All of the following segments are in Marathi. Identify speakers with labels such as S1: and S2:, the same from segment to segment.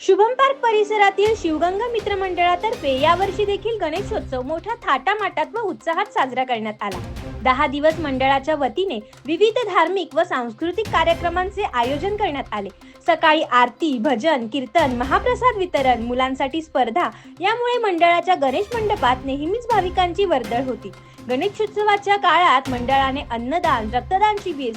S1: शुभम पार्क परिसरातील शिवगंगा मित्र मंडळातर्फे यावर्षी देखील गणेशोत्सव मोठ्या थाटामाटात व उत्साहात साजरा करण्यात आला. दहा दिवस मंडळाच्या वतीने विविध धार्मिक व सांस्कृतिक कार्यक्रमांचे आयोजन करण्यात आले. सकाळी आरती भजन कीर्तन महाप्रसाद वितरण मुलांसाठी स्पर्धा यामुळे मंडळाच्या गणेश मंडपात नेहमीच भाविकांची वर्दळ होती. गणेशोत्सवाच्या काळात मंडळाने अन्नदान रक्तदान शिबिर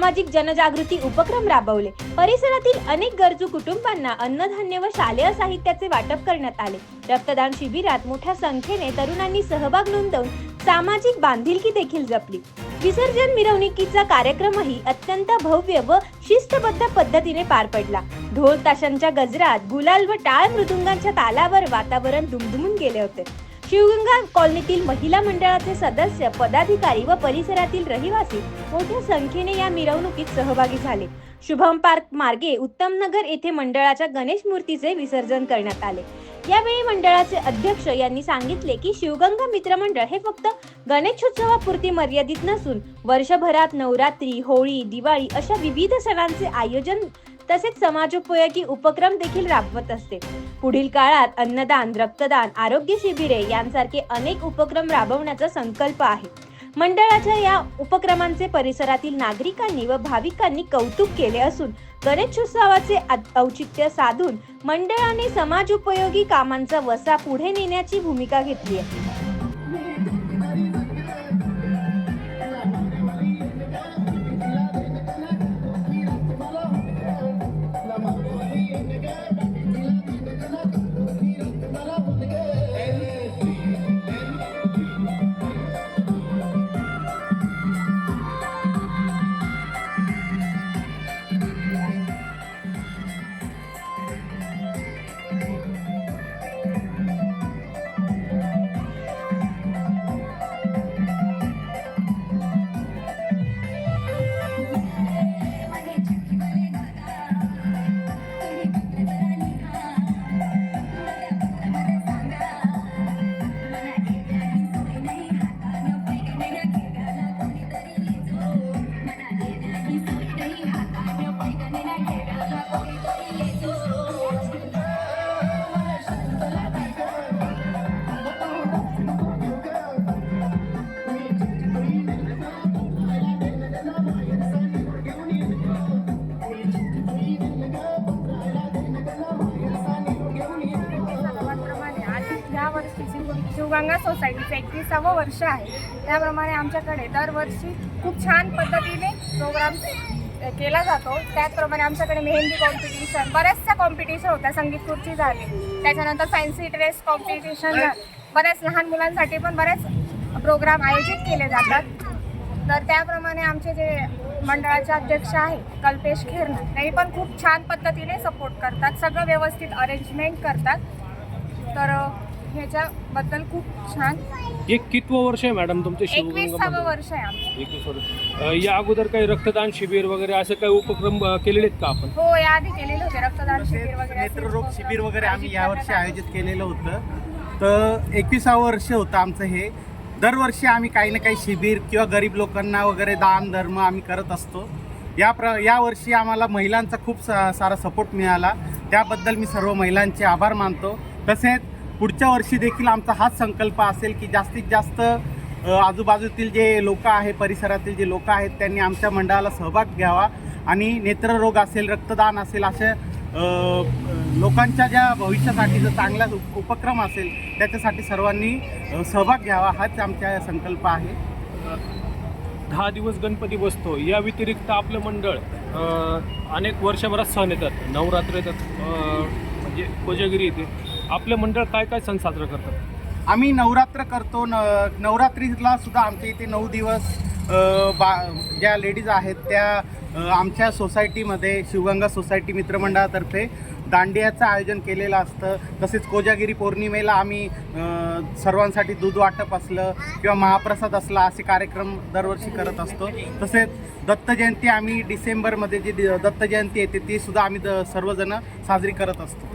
S1: सामाजिक जनजागृती उपक्रम राबवले. परिसरातील अनेक गरजू कुटुंबांना अन्नधान्य व शालेय साहित्याचे वाटप करण्यात आले. रक्तदान शिबिरात मोठ्या संख्येने तरुणांनी सहभाग नोंदवून सामाजिक बांधिलकी देखील जपली. विसर्जन मिरवणुकीचा कार्यक्रमही अत्यंत भव्य व शिस्तबद्ध पद्धतीने पार पडला. ढोल ताशांच्या गजरात गुलाल व टाळ मृदुंगांच्या तालावर वातावरण दुमदुमून गेले होते. शिवगंगा कॉलनीतील महिला मंडळाचे सदस्य पदाधिकारी व परिसरातील रहिवासी मोठ्या संख्येने या मिरवणुकीत सहभागी झाले. शुभम पार्क मार्गे उत्तम नगर येथे मंडळाच्या गणेश मूर्तीचे विसर्जन करण्यात आले. यावेळी मंडळाचे अध्यक्ष यांनी सांगितले की शिवगंगा मित्र मंडळ हे फक्त गणेशोत्सवापुरती मर्यादित नसून वर्षभरात नवरात्री होळी दिवाळी अशा विविध सणांचे आयोजन तसेच समाजोपयोगी उपक्रम देखील राबवत असते. पुढील काळात अन्नदान रक्तदान आरोग्य शिबिरे यांसारखे अनेक उपक्रम राबवण्याचा संकल्प आहे. मंडळाच्या या उपक्रमांचे परिसरातील नागरिकांनी व भाविकांनी कौतुक केले असून गणेशोत्सवाचे औचित्य साधून मंडळाने समाजोपयोगी कामांचा वसा पुढे नेण्याची भूमिका घेतली आहे.
S2: शिवगंगा सोसायटीचं एकविसावं वर्ष आहे. त्याप्रमाणे आमच्याकडे दरवर्षी खूप छान पद्धतीने प्रोग्राम केला जातो. त्याचप्रमाणे आमच्याकडे मेहंदी कॉम्पिटिशन बऱ्याचशा कॉम्पिटिशन होत्या. संगीत खुर्ची झाली त्याच्यानंतर फॅन्सी ड्रेस कॉम्पिटिशन बऱ्याच लहान मुलांसाठी पण बरेच प्रोग्राम आयोजित केले जातात. तर त्याप्रमाणे आमचे जे मंडळाचे अध्यक्ष आहे कल्पेश खेरणं त्यांनी पण खूप छान पद्धतीने सपोर्ट करतात. सगळं व्यवस्थित अरेंजमेंट करतात. तर ह्याच्याबद्दल खूप छान.
S3: एक कितवं वर्ष आहे मॅडम तुमचं
S2: एकविसावं? वर्ष आहे आमचं.
S3: एकवीस वर्ष. अं, या अगोदर काही रक्तदान शिबिर वगैरे असे काही उपक्रम अं, केलेले आहेत का आपण?
S2: हो याआधी केलेले होते रक्तदान शिबिर वगैरे
S4: नेत्ररोग शिबिर वगैरे आम्ही यावर्षी आयोजित केलेलं होतं. तर एकविसावं वर्ष होतं आमचं हे. दरवर्षी आम्ही काही ना काही शिबिर किंवा गरीब लोकांना वगैरे दान धर्म आम्ही करत असतो. या प्र यावर्षी आम्हाला महिलांचा खूप सा सारा सपोर्ट मिळाला. त्याबद्दल मी सर्व महिलांचे आभार मानतो. तसेच पुढच्या वर्षी देखील आमचा हाच संकल्प असेल की जास्तीत जास्त आजूबाजूतील जे लोक आहे परिसरातील जे लोक आहेत त्यांनी आमच्या मंडळाला सहभाग घ्यावा आणि नेत्ररोग असेल रक्तदान असेल अशा लोकांच्या ज्या भविष्यासाठी जर चांगला उपक्रम असेल त्याच्यासाठी सर्वांनी सहभाग घ्यावा हाच आमचा संकल्प आहे.
S3: दहा दिवस गणपती बसतो. या व्यतिरिक्त आपलं मंडळ अनेक वर्षभरात सण येतात. नवरात्र येतात. म्हणजे कोजागिरी येते. आपलं मंडळ काय काय सण साजरा करतात?
S4: आम्ही नवरात्र करतो. न नवरात्रीला सुद्धा आमच्या इथे नऊ दिवस बा ज्या लेडीज आहेत त्या आमच्या सोसायटीमध्ये शिवगंगा सोसायटी मित्रमंडळातर्फे दांडियाचं आयोजन केलेलं असतं. तसेच कोजागिरी पौर्णिमेला आम्ही सर्वांसाठी दूध वाटप असलं किंवा महाप्रसाद असला असे कार्यक्रम दरवर्षी करत असतो. तसेच दत्त जयंती आम्ही डिसेंबरमध्ये जी दि- दत्त जयंती येते ती सुद्धा आम्ही द सर्वजण साजरी करत असतो.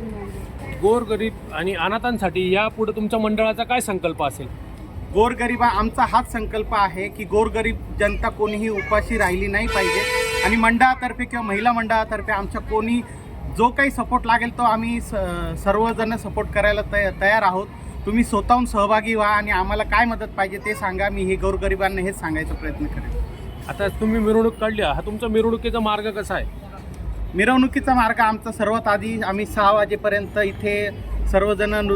S3: गोरगरीब आणि अनाथांसाठी यापुढे तुमच्या मंडळाचा काय संकल्प असेल?
S4: गोरगरिबा आमचा हाच संकल्प आहे की गोरगरीब जनता कोणीही उपाशी राहिली नाही पाहिजे. आणि मंडळातर्फे किंवा महिला मंडळातर्फे आमच्या कोणी जो काही सपोर्ट लागेल तो आम्ही स सर्वजण सपोर्ट करायला तय तयार आहोत. तुम्ही स्वतःहून सहभागी व्हा आणि आम्हाला काय मदत पाहिजे ते सांगा. मी हे गोरगरिबांना हेच सांगायचा प्रयत्न करेन.
S3: आता तुम्ही मिरवणूक काढली. हा तुमचा मिरवणुकीचा मार्ग कसा आहे?
S4: मिरवणुकीचा मार्ग आमचा सर्वात आधी आम्ही सहा वाजेपर्यंत इथे सर्वजण नृ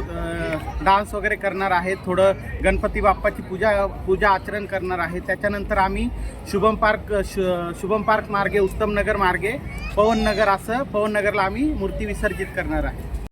S4: डान्स वगैरे करणार आहेत. थोडं गणपती बाप्पाची पूजा पूजा आचरण करणार आहे. त्याच्यानंतर आम्ही शुभम पार्क शु शुभम पार्क मार्गे उत्तम नगर मार्गे पवननगर असं पवननगरला आम्ही मूर्ती विसर्जित करणार आहे.